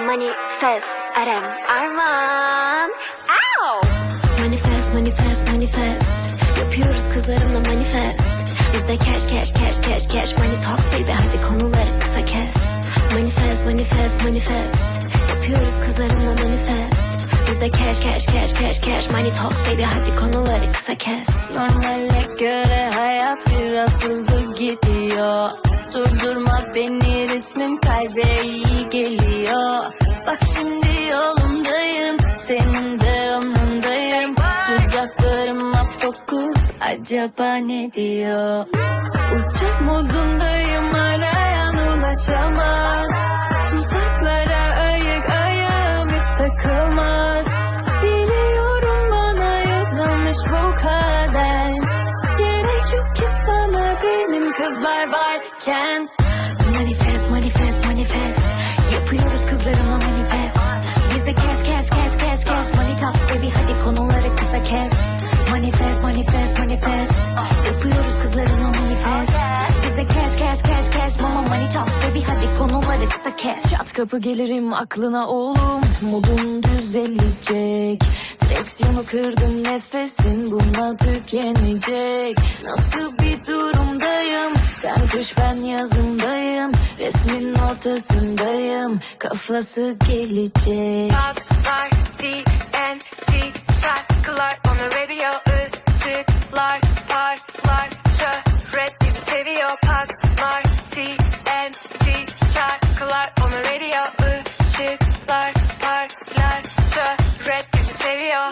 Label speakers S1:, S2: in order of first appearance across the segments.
S1: Manifest Arem Arman. Ow!
S2: Manifest, manifest, manifest. Yapıyoruz kızlarımla manifest. Bizde cash, cash, cash, cash, cash Money talks baby hadi konuları kısa kes Manifest, manifest, manifest. Yapıyoruz kızlarımla manifest Bizde cash, cash, cash, cash, cash. Money talks baby hadi konuları kısa kes.
S3: Normale göre hayat biraz hızlı gidiyor. Durdurma beni ritmim kalbe iyi geliyor. Bak şimdi yolundayım senin de yanındayım. Dudaklarıma fokus acaba ne diyor? Uçak modundayım arayan ulaşamaz. Tuzaklara kızlar varken.
S2: Manifest, manifest, manifest. Yapıyoruz kızlarımla manifest. Bizde cash, cash, cash, cash, cash. Money talks baby hadi konuları kısa kes. Manifest, manifest, manifest. Yapıyoruz kızlarımla manifest. Bizde cash, cash, cash, cash. Mama money talks baby hadi konuları kısa kes
S3: Çat kapı gelirim aklına oğlum. Modun düzelecek. Direksiyonu kırdım nefesin bununla tükenecek. Nasıl bir durumdayım? Sen kış ben yazındayım. Resmin ortasındayım. Kafası gelecek.
S4: Patlar radio ışıklar parlar şöhret bizi seviyor.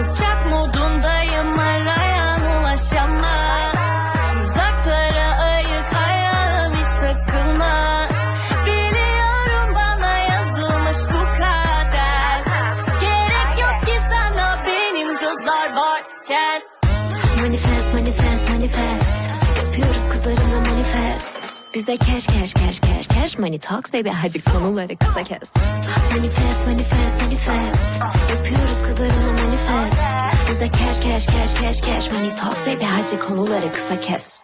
S3: Uçak modundayım arayan ulaşamaz. Tuzaklara ayık ayağım hiç takılmaz. Biliyorum bana yazılmış bu kader. Gerek yok ki sana benim kızlar varken.
S2: Manifest, manifest, manifest. Yapıyoruz kızlarımla manifest Bizde cash, cash, cash, cash, cash Money talks baby. Hadi konuları kısa kes. Manifest, manifest, manifest. Yapıyoruz kızlarımla manifest. Bizde cash, cash, cash, cash, cash Money talks baby. Hadi konuları kısa kes